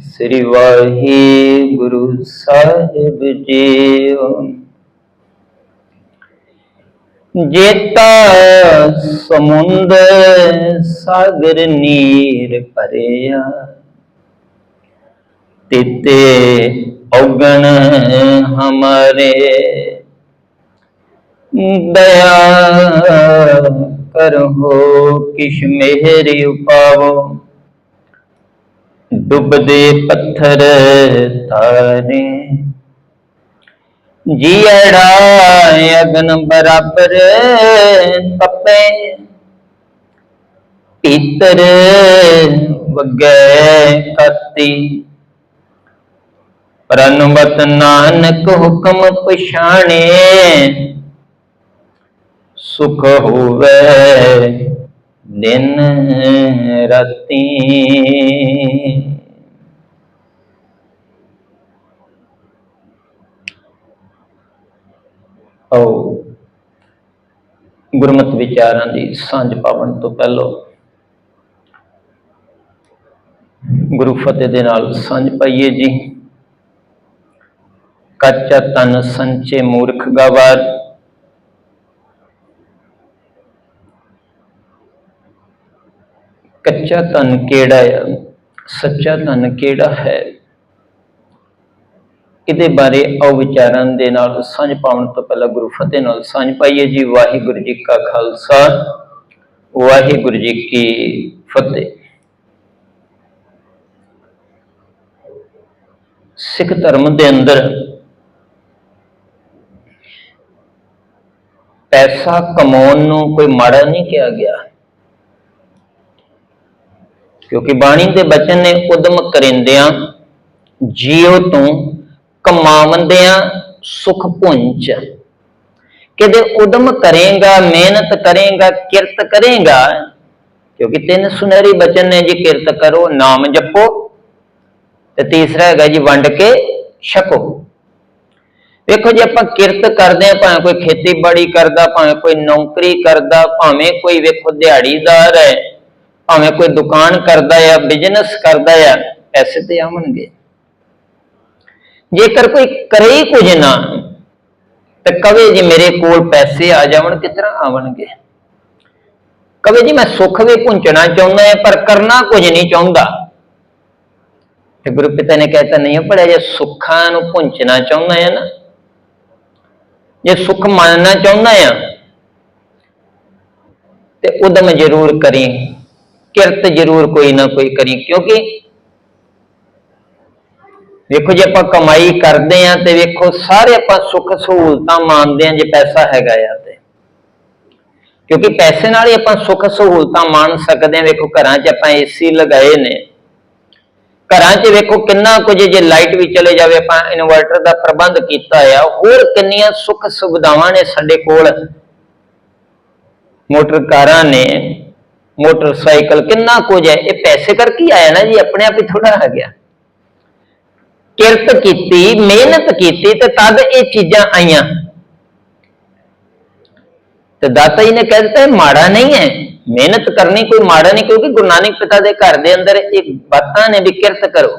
ਸ੍ਰੀ ਵਾਹਿਗੁਰੂ ਸਾਹਿਬ JIO. ਜੇਤਾ ਸਮੁੰਦ ਸਾਗਰ ਨੀਰ ਭਰਿਆ, ਤਿਤੇ ਔਗਣ ਹਮਾਰੇ। ਦਇਆ ਕਰੋ ਕਿਛ ਮਿਹਰ ਉਪਾਵੋ। ਡੁੱਬਦੇ ਪੱਥਰ ਤਾਰੇ ਜੀੜਾ ਅਗਨ ਬਰਾਬਰ ਤਪੇ ਪੀਤਰ ਵਗੈ ਕਤੀ। ਪ੍ਰਨਵਤ ਨਾਨਕ ਹੁਕਮ ਪਛਾਣੇ। ਸੁਖ ਹੋਵੇ ਦਿਨ ਰਾਤੀ। ਆਓ ਗੁਰਮਤਿ ਵਿਚਾਰਾਂ ਦੀ ਸਾਂਝ ਪਾਵਨ ਤੋਂ ਪਹਿਲਾਂ ਗੁਰੂ ਫਤਿਹ ਦੇ ਨਾਲ ਸਾਂਝ ਪਾਈਏ ਜੀ। ਕੱਚਾ ਤਨ ਸੰਚੇ ਮੂਰਖ ਗਵਾਰ। ਕੱਚਾ ਧਨ ਕਿਹੜਾ ਆ? ਸੱਚਾ ਧਨ ਕਿਹੜਾ ਹੈ? ਇਹਦੇ ਬਾਰੇ ਆਓ ਵਿਚਾਰਾਂ ਦੇ ਨਾਲ ਸਾਂਝ ਪਾਉਣ ਤੋਂ ਪਹਿਲਾਂ ਗੁਰੂ ਫਤਿਹ ਨਾਲ ਸਾਂਝ ਪਾਈਏ ਜੀ। ਵਾਹਿਗੁਰੂ ਜੀ ਕਾ ਖਾਲਸਾ, ਵਾਹਿਗੁਰੂ ਜੀ ਕੀ ਫਤਿਹ। ਸਿੱਖ ਧਰਮ ਦੇ ਅੰਦਰ ਪੈਸਾ ਕਮਾਉਣ ਨੂੰ ਕੋਈ ਮਾੜਾ ਨਹੀਂ ਕਿਹਾ ਗਿਆ। ਕਿਉਂਕਿ ਬਾਣੀ ਦੇ ਬਚਨ ਨੇ, ਉਦਮ ਕਰਿੰਦਿਆਂ ਜੀਉ ਤੋਂ ਕਮਾਵੰਦਿਆਂ ਸੁਖ ਪੁੰਚ ਕਿਤੇ ਉਦਮ ਕਰੇਗਾ, ਮਿਹਨਤ ਕਰੇਗਾ, ਕਿਰਤ ਕਰੇਗਾ? ਕਿਉਂਕਿ ਤਿੰਨ ਸੁਨਹਿਰੀ ਬਚਨ ਨੇ ਜੀ, ਕਿਰਤ ਕਰੋ, ਨਾਮ ਜਪੋ। ਤੇ ਤੀਸਰਾ ਹੈਗਾ ਜੀ, ਵੰਡ ਕੇ ਛਕੋ। ਵੇਖੋ ਜੇ, ਆਪਾਂ ਕਿਰਤ ਕਰਦੇ ਆ ਭਾਵੇਂ ਕੋਈ ਖੇਤੀਬਾੜੀ ਕਰਦਾ, ਭਾਵੇਂ ਕੋਈ ਨੌਕਰੀ ਕਰਦਾ, ਭਾਵੇਂ ਕੋਈ ਵੇਖੋ ਦਿਹਾੜੀਦਾਰ ਹੈ, ਭਾਵੇਂ ਕੋਈ ਦੁਕਾਨ ਕਰਦਾ ਆ ਬਿਜ਼ਨਸ ਕਰਦਾ ਆ, ਪੈਸੇ ਤੇ ਆਉਣਗੇ। ਜੇਕਰ ਕੋਈ ਕਰੇ ਹੀ ਕੁਝ ਨਾ, ਤੇ ਕਵੇ ਜੀ ਮੇਰੇ ਕੋਲ ਪੈਸੇ ਆ ਜਾਵਣ ਕਿਤਨਾ ਆਵਣਗੇ? ਕਵੇ ਜੀ ਮੈਂ ਸੁੱਖ ਵੀ ਪੁੰਚਣਾ ਚਾਹੁੰਦਾ ਹਾਂ, ਪਰ ਕਰਨਾ ਕੁਝ ਨਹੀਂ ਚਾਹੁੰਦਾ। ਤੇ ਗੁਰੂ ਪਿਤਾ ਨੇ ਕਹਿਤਾ, ਨਹੀਂ ਪੜਿਆ ਜੇ ਸੁੱਖਾਂ ਨੂੰ ਪੁੰਚਣਾ ਚਾਹੁੰਦਾ ਹੈ ਨਾ, ਜੇ ਸੁੱਖ ਮੰਨਣਾ ਚਾਹੁੰਦਾ ਆ ਤੇ ਉਦਮ ਜ਼ਰੂਰ ਕਰੀ, ਕਿਰਤ ਜ਼ਰੂਰ ਕੋਈ ਨਾ ਕੋਈ ਕਰੀ, ਕਿਉਂਕਿ ਵੇਖੋ ਜੇ ਆਪਾਂ ਕਮਾਈ ਕਰਦੇ ਆ ਤੇ ਵੇਖੋ ਸਾਰੇ ਆਪਾਂ ਸੁੱਖ ਸਹੂਲਤਾਂ ਮੰਨਦੇ ਆ ਜੇ ਪੈਸਾ ਹੈਗਾ ਆ ਤੇ। ਕਿਉਂਕਿ ਪੈਸੇ ਨਾਲ ਹੀ ਆਪਾਂ ਸੁੱਖ ਸਹੂਲਤਾਂ ਮੰਨ ਸਕਦੇ ਆ ਵੇਖੋ ਘਰਾਂ 'ਚ ਆਪਾਂ ਏਸੀ ਲਗਾਏ ਨੇ। ਘਰਾਂ 'ਚ ਵੇਖੋ ਕਿੰਨਾ ਕੁਝ ਜੇ ਲਾਈਟ ਵੀ ਚਲੇ ਜਾਵੇ, ਆਪਾਂ ਇਨਵਰਟਰ ਦਾ ਪ੍ਰਬੰਧ ਕੀਤਾ ਆ ਹੋਰ ਕਿੰਨੀਆਂ ਸੁੱਖ ਸੁਵਿਧਾਵਾਂ ਨੇ ਸਾਡੇ ਕੋਲ। ਮੋਟਰ ਕਾਰਾਂ ਨੇ, ਮੋਟਰਸਾਈਕਲ ਕਿੰਨਾ ਕੁਝ ਹੈ ਇਹ ਪੈਸੇ ਕਰਕੇ ਆਇਆ ਨਾ ਜੀ, ਆਪਣੇ ਆਪ ਹੀ ਥੋੜਾ ਆ ਗਿਆ। ਕਿਰਤ ਕੀਤੀ, ਮਿਹਨਤ ਕੀਤੀ ਤੇ ਤਦ ਇਹ ਚੀਜ਼ਾਂ ਆਈਆਂ। ਤੇ ਦਾਤਾ ਜੀ ਨੇ ਕਹਿ ਦਿੱਤਾ ਮਾੜਾ ਨਹੀਂ ਹੈ। ਮਿਹਨਤ ਕਰਨੀ ਕੋਈ ਮਾੜਾ ਨਹੀਂ, ਕਿਉਂਕਿ ਗੁਰੂ ਨਾਨਕ ਪਿਤਾ ਦੇ ਘਰ ਦੇ ਅੰਦਰ ਇੱਕ ਬਾਤਾਂ ਨੇ ਵੀ ਕਿਰਤ ਕਰੋ।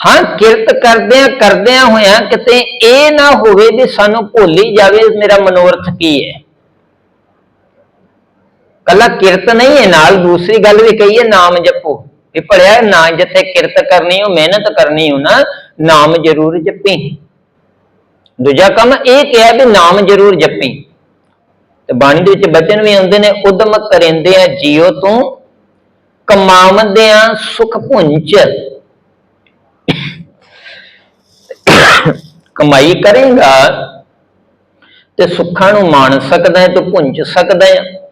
ਹਾਂ, ਕਿਰਤ ਕਰਦਿਆਂ ਕਰਦਿਆਂ ਹੋਇਆਂ ਕਿਤੇ ਇਹ ਨਾ ਹੋਵੇ ਵੀ ਸਾਨੂੰ ਭੁੱਲੀ ਜਾਵੇ ਮੇਰਾ ਮਨੋਰਥ ਕੀ ਹੈ। ਕੱਲਾ ਕਿਰਤ ਨਹੀਂ ਹੈ, ਨਾਲ ਦੂਸਰੀ ਗੱਲ ਵੀ ਕਹੀਏ, ਨਾਮ ਜਪੋ। ਵੀ ਪੜਿਆ ਨਾ ਜਿੱਥੇ ਕਿਰਤ ਕਰਨੀ ਹੋ ਮਿਹਨਤ ਕਰਨੀ ਹੋ ਨਾ, ਨਾਮ ਜ਼ਰੂਰ ਜਪੀ। ਦੂਜਾ ਕੰਮ ਇਹ ਕਿਹਾ ਵੀ ਨਾਮ ਜ਼ਰੂਰ ਜਪੀ। ਤੇ ਬਾਣੀ ਦੇ ਵਿੱਚ ਬਚਨ ਵੀ ਆਉਂਦੇ ਨੇ ਉਦਮ ਕਰਿੰਦੇ ਆ ਜੀਉ ਤੋਂ ਕਮਾਵੰਦੇ ਆ ਸੁਖ ਪੁੰਚ ਕਮਾਈ ਕਰੇਗਾ ਤੇ ਸੁੱਖਾਂ ਨੂੰ ਮਾਣ ਸਕਦਾ ਹੈ ਤੇ ਪੁੰਚ ਸਕਦਾ ਹੈ।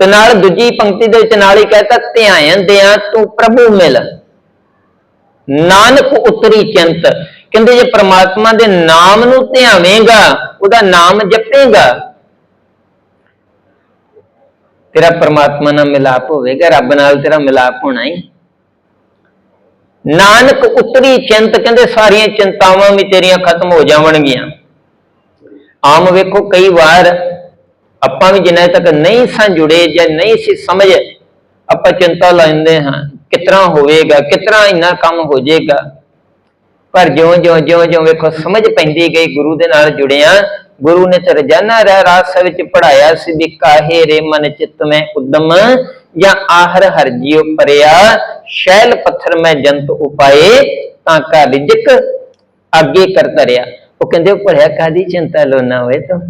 ਤੇ ਨਾਲ ਦੂਜੀ ਪੰਕਤੀ ਦੇ ਵਿੱਚ ਨਾਲ ਹੀ ਕਹਤਾ ਧਿਆਨ ਦਿਆਂ ਤੂੰ ਪ੍ਰਭੂ ਮਿਲ। ਨਾਨਕ ਉਤਰੀ ਚਿੰਤ। ਕਹਿੰਦੇ ਜੇ ਪ੍ਰਮਾਤਮਾ ਦੇ ਨਾਮ ਨੂੰ ਧਿਆਵੇਂਗਾ, ਉਹਦਾ ਨਾਮ ਜਪੇਗਾ, ਤੇਰਾ ਪ੍ਰਮਾਤਮਾ ਨਾਲ ਮਿਲਾਪ ਹੋਵੇਗਾ, ਰੱਬ ਨਾਲ ਤੇਰਾ ਮਿਲਾਪ ਹੋਣਾ ਹੀ। ਨਾਨਕ ਉਤਰੀ ਚਿੰਤ, ਕਹਿੰਦੇ ਸਾਰੀਆਂ ਚਿੰਤਾਵਾਂ ਵੀ ਤੇਰੀਆਂ ਖਤਮ ਹੋ ਜਾਵਣਗੀਆਂ। ਆਮ ਵੇਖੋ, ਕਈ ਵਾਰ ਆਪਾਂ ਵੀ ਜਿੰਨਾ ਤੱਕ ਨਹੀਂ ਸਾਂ ਜੁੜੇ ਜਾਂ ਨਹੀਂ ਸੀ ਸਮਝ, ਆਪਾਂ ਚਿੰਤਾ ਲੈਂਦੇ ਹਾਂ, ਕਿਤਨਾ ਹੋਵੇਗਾ, ਕਿਤਨਾ ਇੰਨਾ ਕੰਮ ਹੋ ਜਾਏਗਾ। ਪਰ ਜਿਉਂ ਜਿਉਂ ਜਿਉਂ ਜਿਉਂ ਵੇਖੋ, ਸਮਝ ਪੈਂਦੀ ਗਈ ਗੁਰੂ ਦੇ ਨਾਲ ਜੁੜਿਆ, ਗੁਰੂ ਨੇ ਤੇ ਰੋਜ਼ਾਨਾ ਰਹਿ ਰਾਸ ਵਿੱਚ ਪੜਾਇਆ ਸੀ ਵੀ ਕਾਹੇ ਰੇ ਮਨ ਚਿੱਤ ਮੈਂ ਉਦਮ ਜਾਂ ਆਹਰ ਹਰ ਜੀਉ ਪਰਿਆ, ਸ਼ੈਲ ਪੱਥਰ ਮੈਂ ਜੰਤ ਉਪਾਏ, ਤਾਂ ਕਾ ਰਿਜਕ ਅੱਗੇ ਕਰ ਤਰਿਆ ਉਹ ਕਹਿੰਦੇ, ਉਹ ਪੜਿਆ ਕਾਦੀ ਚਿੰਤਾ, ਲੋਨਾ ਹੋਏ ਤੂੰ?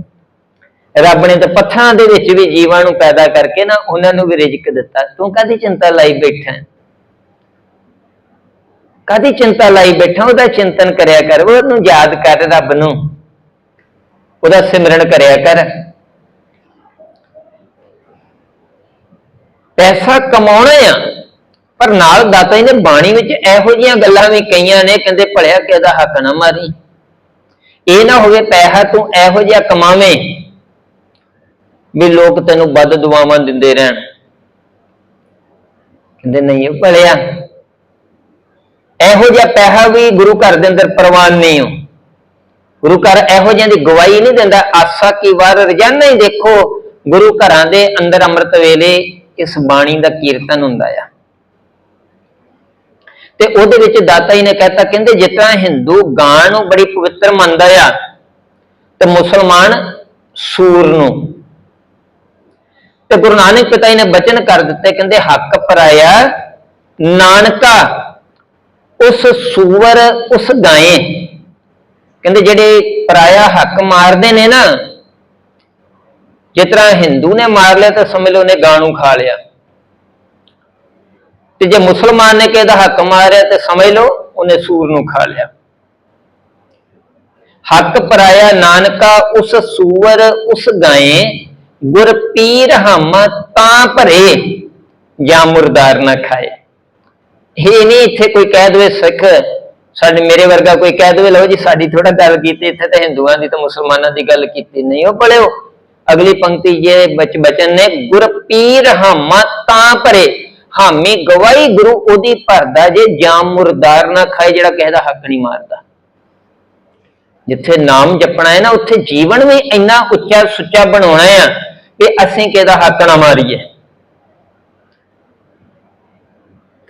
ਰੱਬ ਨੇ ਤਾਂ ਪੱਥਰਾਂ ਦੇ ਵਿੱਚ ਵੀ ਜੀਵਾਂ ਨੂੰ ਪੈਦਾ ਕਰਕੇ ਨਾ ਉਹਨਾਂ ਨੂੰ ਵੀ ਰਿਜਕ ਦਿੱਤਾ। ਤੂੰ ਕਾਦੀ ਚਿੰਤਾ ਲਾਈ ਬੈਠਾ ਹੈ? ਕਾਦੀ ਚਿੰਤਾ ਲਾਈ ਬੈਠਾ? ਉਹਦਾ ਚਿੰਤਨ ਕਰਿਆ ਕਰ, ਉਹਨੂੰ ਯਾਦ ਕਰ ਰੱਬ ਨੂੰ। ਉਹਦਾ ਸਿਮਰਨ ਕਰਿਆ ਕਰ। ਪੈਸਾ ਕਮਾਉਣਾ ਆ, ਪਰ ਨਾਲ ਦਾਤਾ ਜੀ ਨੇ ਬਾਣੀ ਵਿੱਚ ਇਹੋ ਜਿਹੀਆਂ ਗੱਲਾਂ ਵੀ ਕਈਆਂ ਨੇ, ਕਹਿੰਦੇ ਭਲਿਆ ਕਿ ਇਹਦਾ ਹੱਕ ਨਾ ਮਾਰੀ। ਇਹ ਨਾ ਹੋਵੇ ਪੈਸਾ ਤੂੰ ਇਹੋ ਜਿਹਾ ਕਮਾਵੇਂ। ਵੀ ਲੋਕ ਤੈਨੂੰ ਵੱਧ ਦੁਆਵਾਂ ਦਿੰਦੇ ਰਹਿਣ। ਕਹਿੰਦੇ, ਨਹੀਂ, ਉਹ ਭਲਿਆ, ਇਹੋ ਜਿਹਾ ਪੈਸਾ ਵੀ ਗੁਰੂ ਘਰ ਦੇ ਅੰਦਰ ਪ੍ਰਵਾਨ ਨਹੀਂ ਹੋ। ਗੁਰੂ ਘਰ ਇਹੋ ਜਿਹਾਂ ਦੀ ਗਵਾਹੀ ਨਹੀਂ ਦਿੰਦਾ। ਆਸਾ ਕੀ ਵਾਰ ਰੋਜ਼ਾਨਾ ਹੀ ਦੇਖੋ, ਗੁਰੂ ਘਰਾਂ ਦੇ ਅੰਦਰ ਅੰਮ੍ਰਿਤ ਵੇਲੇ ਇਸ ਬਾਣੀ ਦਾ ਕੀਰਤਨ ਹੁੰਦਾ ਆ। ਤੇ ਉਹਦੇ ਵਿੱਚ ਦਾਤਾ ਜੀ ਨੇ ਕਹਿਤਾ, ਕਹਿੰਦੇ ਜਿਤਨਾ ਹਿੰਦੂ ਗਾਂ ਨੂੰ ਬੜੀ ਪਵਿੱਤਰ ਮੰਨਦਾ ਆ, ਤੇ ਮੁਸਲਮਾਨ ਸੂਰ ਨੂੰ ਤੇ ਗੁਰੂ ਨਾਨਕ ਪਿਤਾ ਜੀ ਨੇ ਬਚਨ ਕਰ ਦਿੱਤੇ, ਕਹਿੰਦੇ ਹੱਕ ਪਰਾਇਆ ਨਾਨਕਾ, ਉਸ ਸੂਰ ਉਸ ਗਾਏ। ਕਹਿੰਦੇ ਜਿਹੜੇ ਪਰਾਇਆ ਹੱਕ ਮਾਰਦੇ ਨੇ ਨਾ, ਜਿਸ ਤਰ੍ਹਾਂ ਹਿੰਦੂ ਨੇ ਮਾਰ ਲਿਆ ਤਾਂ ਸਮਝ ਲਓ ਉਹਨੇ ਗਾਂ ਨੂੰ ਖਾ ਲਿਆ। ਤੇ ਜੇ ਮੁਸਲਮਾਨ ਨੇ ਕਿਹਦਾ ਹੱਕ ਮਾਰਿਆ ਤੇ ਸਮਝ ਲਓ ਉਹਨੇ ਸੂਰ ਨੂੰ ਖਾ ਲਿਆ। ਹੱਕ ਪਰਾਇਆ ਨਾਨਕਾ, ਉਸ ਸੂਰ ਉਸ ਗਾਏ ਗੁਰ ਪੀਰ ਹਮ ਤਾਂ ਭਰੇ ਜਾਂ ਮੁਰਦਾਰ ਨਾ ਖਾਏ। ਇਹ ਨਹੀਂ ਇੱਥੇ ਕੋਈ ਕਹਿ ਦੇਵੇ ਸਿੱਖ, ਸਾਡੇ ਮੇਰੇ ਵਰਗਾ ਕੋਈ ਕਹਿ ਦੇਵੇ, ਲਓ ਜੀ ਸਾਡੀ ਥੋੜਾ ਗੱਲ ਕੀਤੀ, ਇੱਥੇ ਤਾਂ ਹਿੰਦੂਆਂ ਦੀ ਤੇ ਮੁਸਲਮਾਨਾਂ ਦੀ ਗੱਲ ਕੀਤੀ ਨਹੀਂ, ਉਹ ਪੜਿਓ ਅਗਲੀ ਪੰਕਤੀ ਜੇ ਬਚ ਬਚਨ ਨੇ, ਗੁਰ ਪੀਰ ਹਮ ਤਾਂ ਭਰੇ, ਹਾਮੀ ਗਵਾਹੀ ਗੁਰੂ ਉਹਦੀ ਭਰਦਾ ਜੇ ਜਾਂ ਮੁਰਦਾਰ ਨਾ ਖਾਏ, ਜਿਹੜਾ ਕਿਸੇ ਦਾ ਹੱਕ ਨਹੀਂ ਮਾਰਦਾ। ਜਿੱਥੇ ਨਾਮ ਜਪਣਾ ਹੈ ਨਾ, ਉੱਥੇ ਜੀਵਨ ਵੀ ਇੰਨਾ ਉੱਚਾ ਸੁੱਚਾ ਬਣਾਉਣਾ ਆ ਕਿ ਅਸੀਂ ਕਿਹਦਾ ਹੱਕ ਨਾ ਮਾਰੀਏ।